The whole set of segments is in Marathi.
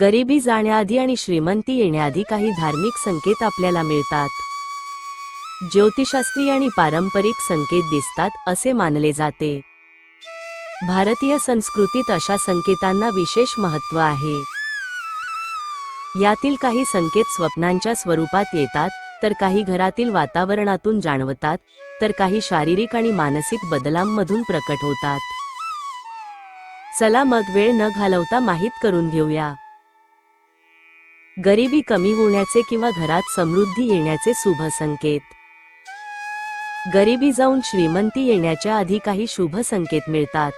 गरिबी जाण्याआधी आणि श्रीमंती येण्याआधी काही धार्मिक संकेत आपल्याला मिळतात. ज्योतिषास्त्री आणि पारंपरिक संकेत दिसतात असे मानले जाते. भारतीय संस्कृतीत अशा संकेतांना विशेष महत्त्व आहे. यातील काही संकेत स्वप्नांच्या स्वरूपात येतात तर काही घरातील वातावरणातून जाणवतात तर काही शारीरिक आणि मानसिक बदलांमधून प्रकट होतात. चला मग वेळ न घालवता माहीत करून घेऊया. गरिबी कमी होण्याचे किंवा घरात समृद्धी येण्याचे शुभ संकेत. गरिबी जाऊन श्रीमंती येण्याच्या आधी काही शुभ संकेत मिळतात.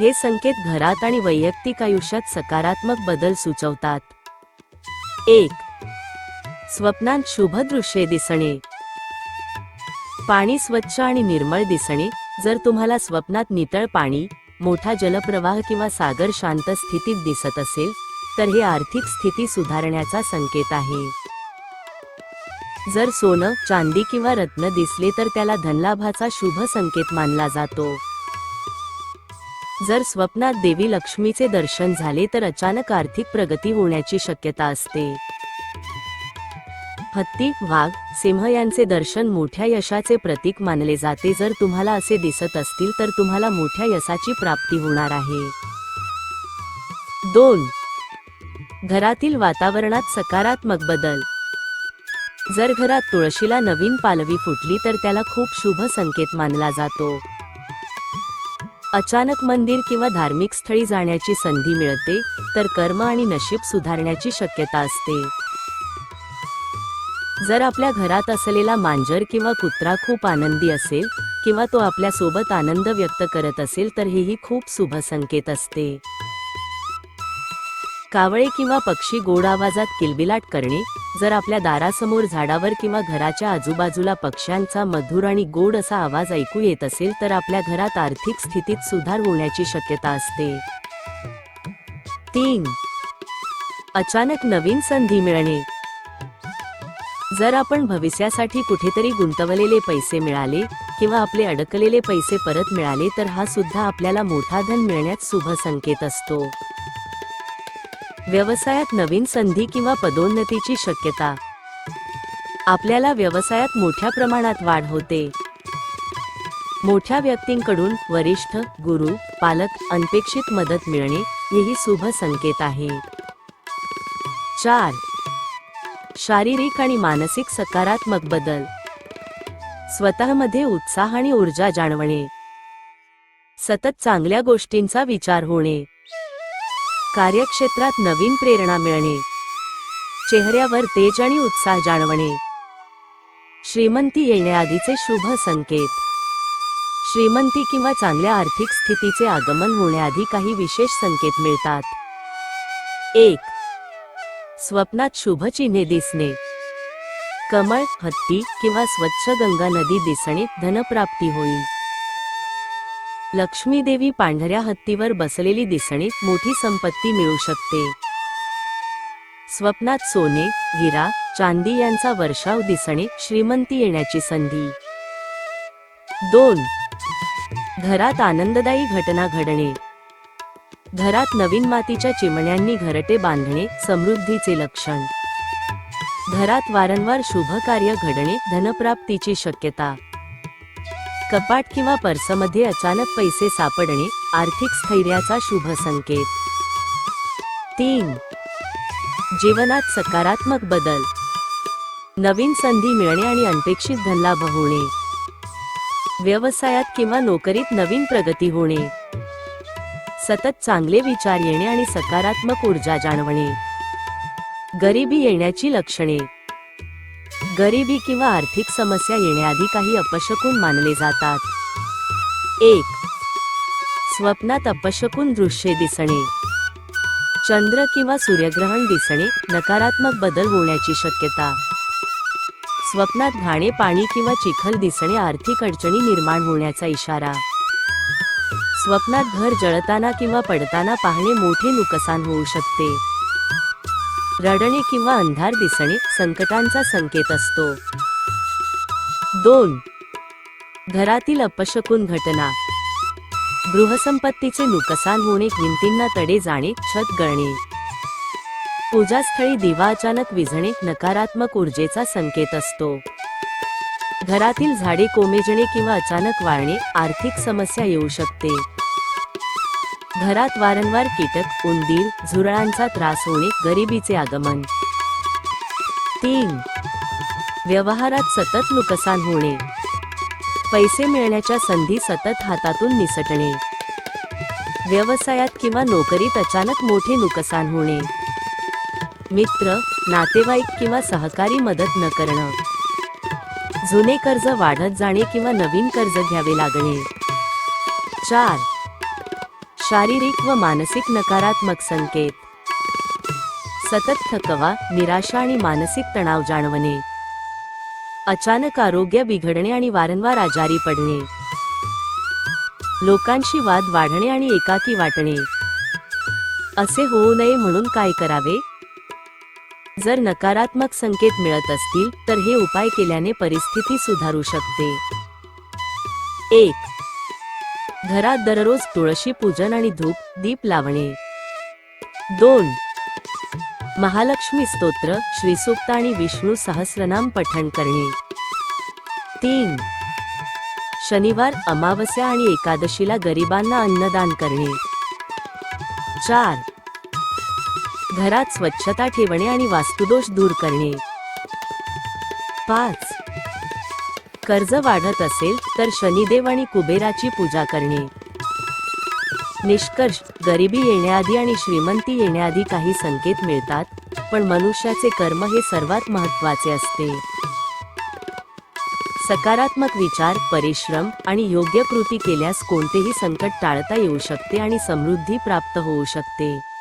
हे संकेत घरात आणि वैयक्तिक आयुष्यात सकारात्मक बदल सुचवतात. एक. स्वप्नांत शुभ दृश्ये दिसणे. पाणी स्वच्छ आणि निर्मळ दिसणे. जर तुम्हाला स्वप्नात नितळ पाणी मोठा जलप्रवाह किंवा सागर शांत स्थितीत दिसत असेल तर हे आर्थिक स्थिती सुधारण्याचा संकेत आहे. जर सोनं चांदी किंवा रत्न दिसले तर त्याला धनलाभाचा शुभ संकेत मानला जातो. जर स्वप्नात देवी लक्ष्मीचे दर्शन झाले तर अचानक आर्थिक प्रगती होण्याची शक्यता असते. हत्ती वाघ सिंह यांचे दर्शन मोठ्या यशाचे प्रतीक मानले जाते. जर तुम्हाला असे दिसत असतील तर तुम्हाला मोठ्या यशाची प्राप्ती होणार आहे. दोन घरातील वातावरणात सकारात्मक बदल. जर घरात तुळशीला नवीन पालवी फुटली तर त्याला खूप शुभ संकेत मानला जातो. अचानक मंदिर किंवा धार्मिक स्थळी जाण्याची संधी मिळते तर कर्म आणि नशीब सुधारण्याची शक्यता असते. जर आपल्या घरात असलेला मांजर किंवा कुत्रा खूप आनंदी असेल किंवा तो आपल्यासोबत आनंद व्यक्त करत असेल तर हेही खूप शुभ संकेत असते. कावळे किंवा पक्षी गोड आवाजात किलबिलाट करणे जर आपल्या दारासमोर झाडावर किंवा घराच्या आजूबाजूला पक्ष्यांचा मधुर आणि गोड असा आवाज ऐकू येत असेल तर आपल्या घरात आर्थिक स्थितीत सुधार होण्याची शक्यता असते. तीन. अचानक नवीन संधी मिळणे. जर आपण भविष्यासाठी कुठेतरी गुंतवलेले पैसे मिळाले किंवा आपले अडकलेले पैसे परत मिळाले तर हा सुद्धा आपल्याला मोठा धन मिळण्यात शुभ संकेत असतो. व्यवसायात नवीन संधी किंवा पदोन्नतीची शक्यता. आपल्याला व्यवसायात मोठ्या प्रमाणात वाढ होते. मोठ्या व्यक्तींकडून वरिष्ठ गुरु पालक अनपेक्षित मदत मिळणे हेही शुभ संकेत आहे. चार. शारीरिक आणि मानसिक सकारात्मक बदल. स्वतःमध्ये उत्साह आणि ऊर्जा जाणवणे. सतत चांगल्या गोष्टींचा विचार होणे. कार्यक्षेत्रात नवीन प्रेरणा मिळणे. चेहऱ्यावर तेज आणि उत्साह जाणवणे. श्रीमंती येण्याआधीचे शुभ संकेत. श्रीमंती किंवा चांगल्या आर्थिक स्थितीचे आगमन होण्याआधी काही विशेष संकेत मिळतात. एक. स्वप्नात शुभ चिन्हे दिसणे. कमळ हत्ती किंवा स्वच्छ गंगा नदी दिसणे धनप्राप्ती होईल. लक्ष्मीदेवी पांढऱ्या हत्तीवर बसलेली दिसणे मोठी संपत्ती मिळू शकते. स्वप्नात सोने हिरा चांदी यांचा वर्षाव दिसणे श्रीमंती येण्याची संधी. दोन. घरात आनंददायी घटना घडणे. घरात नवीन मातीच्या चिमण्यांनी घरटे बांधणे समृद्धीचे लक्षण. घरात वारंवार शुभ कार्य घडणे धनप्राप्तीची शक्यता. कपाट किंवा पर्समध्ये अचानक पैसे सापडणे आर्थिक स्थैर्याचा शुभ संकेत. तीन. जीवनात सकारात्मक बदल. नवीन संधी मिळणे आणि अनपेक्षित धनलाभ होणे. व्यवसायात किंवा नोकरीत नवीन प्रगती होणे. सतत चांगले विचार येणे आणि सकारात्मक ऊर्जा जाणवणे. गरिबी येण्याची लक्षणे. गरिबी किंवा आर्थिक समस्या येण्याआधी काही अपशकून मानले जातात. एक. स्वप्नात अपशकून दृश्ये दिसणे. चंद्र किंवा सूर्यग्रहण दिसणे नकारात्मक बदल होण्याची शक्यता. स्वप्नात घाणे पाणी किंवा चिखल दिसणे आर्थिक अडचणी निर्माण होण्याचा इशारा. स्वप्नात घर जळताना किंवा पडताना पाहणे मोठे नुकसान होऊ शकते. रडणे किंवा अंधार दिसणे संकटांचा संकेत असतो. दोन. घरातील अपशकून घटना. गृहसंपत्तीचे नुकसान होणे भिंतींना तडे जाणे छत गळणे. पूजास्थळी दिवा अचानक विझणे नकारात्मक ऊर्जेचा संकेत असतो. घरातील झाडे कोमेजणे किंवा अचानक वाळणे आर्थिक समस्या येऊ शकते. घरात वारंवार कीटक उंदीर झुरळांचा त्रास होणे गरिबीचे आगमन. तीन. व्यवहारात सतत नुकसान होणे. पैसे मिळण्याच्या संधी सतत हातातून निसटणे. व्यवसायात किंवा नोकरीत अचानक मोठे नुकसान होणे. मित्र नातेवाईक किंवा सहकारी मदत न करणं. जुने कर्ज वाढत जाणे किंवा नवीन कर्ज घ्यावे लागणे. चार. शारीरिक व मानसिक नकारात्मक संकेत. सतत थकवा निराशा आणि मानसिक तणाव जाणवणे. अचानक आरोग्य बिघडणे आणि वारंवार आजारी पडणे. लोकांशी वाद वाढणे आणि एकाकी वाटणे. असे होऊ नये म्हणून काय करावे? जर नकारात्मक संकेत मिळत असतील तर हे उपाय केल्याने परिस्थिती सुधारू शकते. एक घरात दररोज तुळशी पूजन आणि धूप दीप लावणे. दोन. महालक्ष्मी स्तोत्र श्रीसूक्त आणि विष्णू सहस्रनाम पठण करणे. तीन. शनिवार अमावस्या आणि एकादशीला गरिबांना अन्नदान करणे. चार. घरात स्वच्छता ठेवणे आणि वास्तुदोष दूर करणे. पाच. कर्ज वाढत असेल तर शनिदेव आणि कुबेराची पूजा करणे. निष्कर्ष गरिबी येण्याआधी आणि श्रीमंती येण्याआधी काही संकेत मिळतात पण मनुष्याचे कर्म हे सर्वात महत्त्वाचे असते. सकारात्मक विचार परिश्रम आणि योग्य कृती केल्यास कोणतेही संकट टाळता येऊ शकते आणि समृद्धी प्राप्त होऊ शकते.